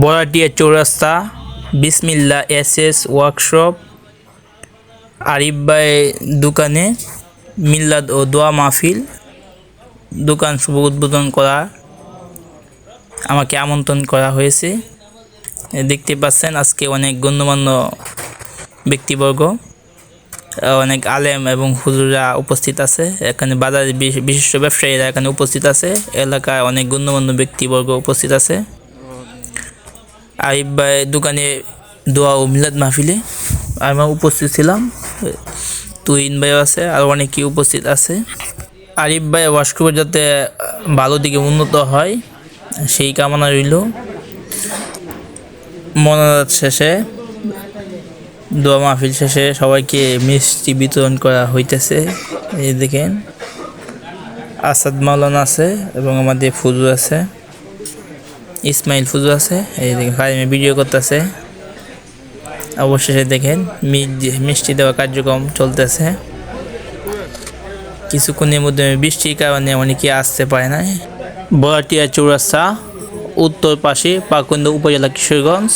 বড়াটিয়া চৌরাস্তা, বিসমিল্লা S S workshop, Arif ভাই দোকানে মিল্লাদ ও দোয়া মাহফিল, দোকান শুভ উদ্বোধন করা, আমাকে আমন্ত্রণ করা হয়েছে। দেখতে পাচ্ছেন আজকে অনেক গণ্যমান্য ব্যক্তিবর্গ অনেক আলেম এবং হুজুরা উপস্থিত আছে। এখানে বাজারের বিশ- বিশিষ্ট ব্যবসায়ীরা এখানে উপস্থিত আছে। এলাকায় অনেক গণ্যমান্য ব্যক্তিবর্গ উপস্থিত আছে। আরিফ ভাই দোকানে দোয়া ও মিলাদ মাহফিলে। আমরা উপস্থিত ছিলাম। তুইন ভাইও আছে, আর অনেকেই উপস্থিত আছে। আরিফ ভাই ওয়াশরুমে যাতে ভালো দিকে উন্নত হয়, সেই কামনা রইল। মনাজাত শেষে, দোয়া মাহফিল শেষে সবাইকে মিষ্টি বিতরণ করা হইতেছে। এই দেখেন, আসাদ মাওলানা আছে এবং আমাদের ফুজু আছে। ইসমাইল ফুজু আছে। এই দেখেন ফাইমে ভিডিও করতেছে। অবশেষে দেখেন মিষ্টি দেওয়া কার্যক্রম চলতেছে। কিছুক্ষণের মধ্যে বৃষ্টির কারণে অনেকে আসতে পারে না বরাটিয়া চৌরাস্তা, উত্তর পাশে পাকুন্দ উপজেলা কিশোরগঞ্জ।